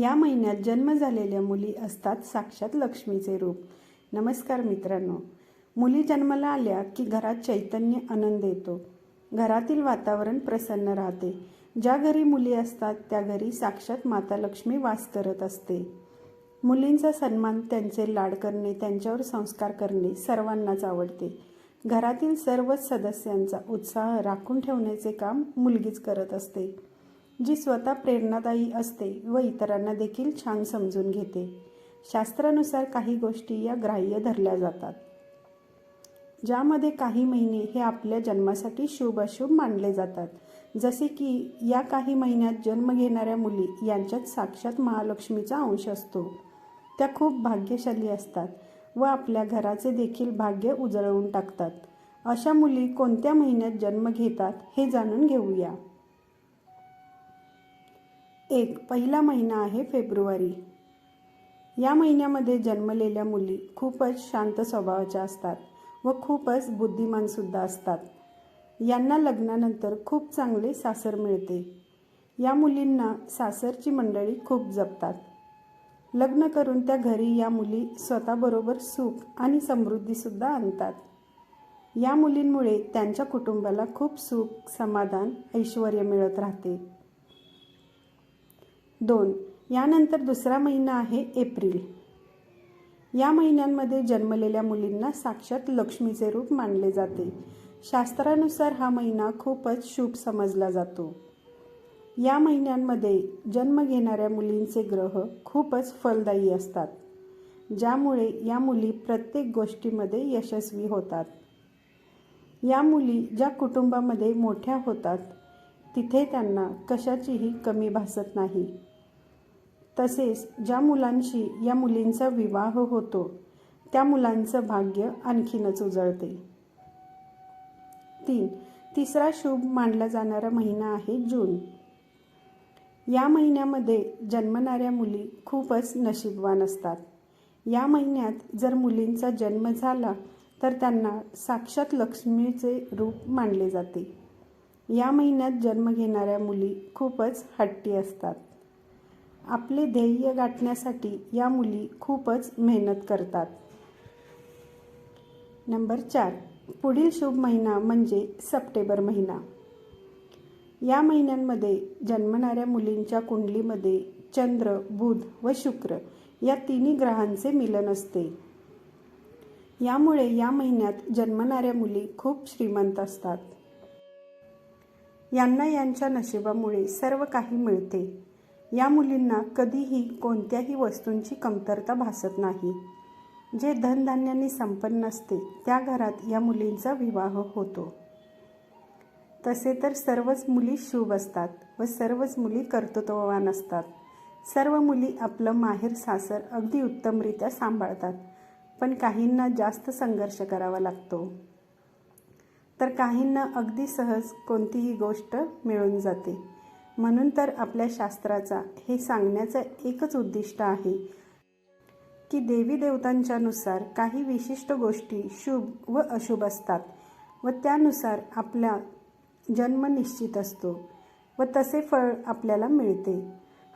या महिन्यात जन्म झालेल्या मुली असतात साक्षात लक्ष्मीचे रूप. नमस्कार मित्रांनो. मुली जन्माला आल्या की घरात चैतन्य आनंद येतो. घरातील वातावरण प्रसन्न राहते. ज्या घरी मुली असतात त्या घरी साक्षात माता लक्ष्मी वास करत असते. मुलींचा सन्मान त्यांचे लाड करणे त्यांच्यावर संस्कार करणे सर्वांनाच आवडते. घरातील सर्वच सदस्यांचा उत्साह राखून ठेवण्याचे काम मुलगीच करत असते. जी स्वतः प्रेरणादायी असते व इतरांना देखील छान समजून घेते. शास्त्रानुसार काही गोष्टी या ग्राह्य धरल्या जातात. ज्यामध्ये काही महिने हे आपल्या जन्मासाठी शुभ अशुभ मानले जातात. जसे की या काही महिन्यात जन्म घेणाऱ्या मुली यांच्यात साक्षात महालक्ष्मीचा अंश असतो. त्या खूप भाग्यशाली असतात व आपल्या घराचे देखील भाग्य उजळवून टाकतात. अशा मुली कोणत्या महिन्यात जन्म घेतात हे जाणून घेऊया. एक पहिला महिना आहे फेब्रुवारी. या महिन्यामध्ये जन्मलेल्या मुली खूपच शांत स्वभावाच्या असतात व खूपच बुद्धिमानसुद्धा असतात. यांना लग्नानंतर खूप चांगले सासर मिळते. या मुलींना सासरची मंडळी खूप जपतात. लग्न करून त्या घरी या मुली स्वतःबरोबर सुख आणि समृद्धीसुद्धा आणतात. या मुलींमुळे त्यांच्या कुटुंबाला खूप सुख समाधान ऐश्वर मिळत राहते. दोन. यानंतर दुसरा महिना आहे एप्रिल. या महिन्यांमध्ये जन्मलेल्या मुलींना साक्षात लक्ष्मीचे रूप मानले जाते. शास्त्रानुसार हा महिना खूपच शुभ समजला जातो. या महिन्यांमध्ये जन्म घेणाऱ्या मुलींचे ग्रह खूपच फलदायी असतात ज्यामुळे या मुली प्रत्येक गोष्टीमध्ये यशस्वी होतात. या मुली ज्या कुटुंबामध्ये मोठ्या होतात तिथे त्यांना कशाचीही कमी भासत नाही. तसेच ज्या मुलांशी या मुलींचा विवाह होतो त्या मुलांचं भाग्य आणखीनच उजळते. तीन तिसरा शुभ मानला जाणारा महिना आहे जून. या महिन्यामध्ये जन्मणाऱ्या मुली खूपच नशीबवान असतात. या महिन्यात जर मुलींचा जन्म झाला तर त्यांना साक्षात लक्ष्मीचे रूप मानले जाते. या महिन्यात जन्म घेणाऱ्या मुली खूपच हट्टी असतात. आपले ध्येय गाठण्यासाठी या मुली खूपच मेहनत करतात. नंबर चार. पुढील शुभ महिना म्हणजे सप्टेंबर महिना. या महिन्यांमध्ये जन्मणाऱ्या मुलींच्या कुंडलीमध्ये चंद्र बुध व शुक्र या तिन्ही ग्रहांचे मिलन असते. यामुळे या महिन्यात जन्मणाऱ्या मुली खूप श्रीमंत असतात. यांना यांच्या नशिबामुळे सर्व काही मिळते. या मुलींना कधीही कोणत्याही वस्तूंची कमतरता भासत नाही. जे धनधान्याने संपन्न असते त्या घरात या मुलींचा विवाह होतो. तसे तर सर्वच मुली शुभ असतात व सर्वच मुली कर्तृत्ववान असतात. सर्व मुली आपलं माहेर सासर अगदी उत्तमरित्या सांभाळतात पण काहींना जास्त संघर्ष करावा लागतो. तर काहींना अगदी सहज कोणतीही गोष्ट मिळून जाते. म्हणून तर आपल्या शास्त्राचा हे सांगण्याचं एकच उद्दिष्ट आहे. की देवी देवतांच्यानुसार काही विशिष्ट गोष्टी शुभ व अशुभ असतात व त्यानुसार आपला जन्म निश्चित असतो व तसे फळ आपल्याला मिळते.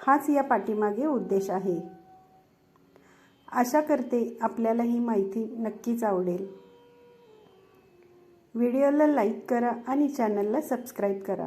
हाच या पाठीमागे उद्देश आहे. आशा करते आपल्याला ही माहिती नक्कीच आवडेल. व्हिडिओला लाईक करा आणि चॅनलला सबस्क्राईब करा.